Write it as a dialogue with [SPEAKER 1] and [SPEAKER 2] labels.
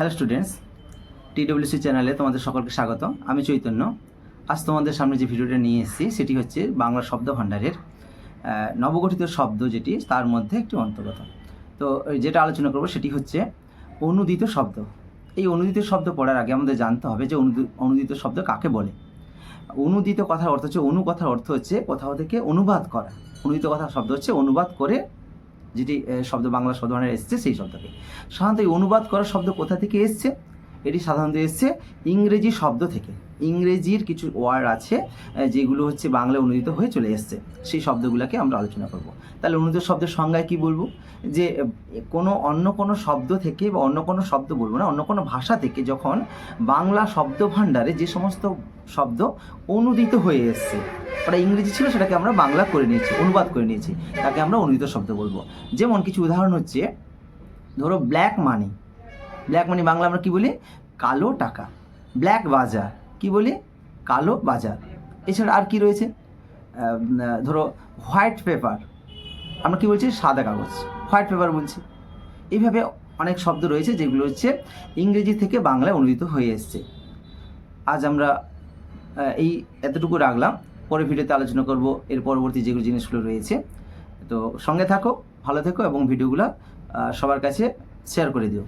[SPEAKER 1] Hello students টিডব্লিউসি চ্যানেলে তোমাদের সকলকে স্বাগত আমি চৈতন্য। আজ তোমাদের সামনে যে ভিডিওটা নিয়ে এসেছি, সেটি হচ্ছে বাংলা শব্দ ভাণ্ডারের নবগঠিত শব্দ যেটি, তার মধ্যে একটি অন্তর্গত। তো যেটা আলোচনা করব সেটি হচ্ছে অনুদিত শব্দ। এই অনুদিত শব্দ পড়ার আগে আমাদের জানতে হবে যে অনুদি- অনুদিত শব্দ কাকে বলে? অনুদিত কথার অর্থ হচ্ছে অনু কথার অর্থ হচ্ছে কোথাও থেকে অনুবাদ করা। অনুদিত কথার শব্দ হচ্ছে অনুবাদ করে যেটি শব্দ বাংলা শব্দ ভাণ্ডারে এসছে সেই শব্দকে সাধারণত অনুবাদ করা শব্দ কোথা থেকে এসছে? এটি সাধারণত এসছে ইংরেজি শব্দ থেকে। ইংরেজির কিছু ওয়ার্ড আছে যেগুলো হচ্ছে বাংলায় অনুদিত হয়ে চলে এসছে। সেই শব্দগুলোকে আমরা আলোচনা করব। তাহলে অনুদিত শব্দের সংজ্ঞায় কি বলব? যে কোনো, অন্য কোনো শব্দ থেকে বা অন্য কোনো শব্দ বলব না, অন্য কোনো ভাষা থেকে যখন বাংলা শব্দ ভাণ্ডারে যে সমস্ত শব্দ অনুদিত হয়ে এসছে ওটা ইংরেজি ছিল, সেটাকে আমরা বাংলা করে নিয়েছি, অনুবাদ করে নিয়েছি, তাকে আমরা অনুদিত শব্দ বলব। যেমন কিছু উদাহরণ হচ্ছে, ধরো black money black money Bangla আমরা কি বলি? কালো টাকা। ব্ল্যাক বাজার, কি বলি? কালো বাজার। এছাড়া আর কি রয়েছে? ধরো হোয়াইট পেপার আমরা কি বলছি? সাদা কাগজ। হোয়াইট পেপার বলছি। এইভাবে অনেক শব্দ রয়েছে, যেগুলো হচ্ছে ইংরেজি থেকে বাংলায় অনুদিত হয়ে এসছে। আজ আমরা এই এতটুকু রাখলাম। পরে ভিডিওতে আলোচনা করব এর পরবর্তী যেগুলো জিনিসগুলো রয়েছে। তো সঙ্গে থাকো, ভালো থেকো এবং ভিডিওগুলো সবার কাছে শেয়ার করে দিও।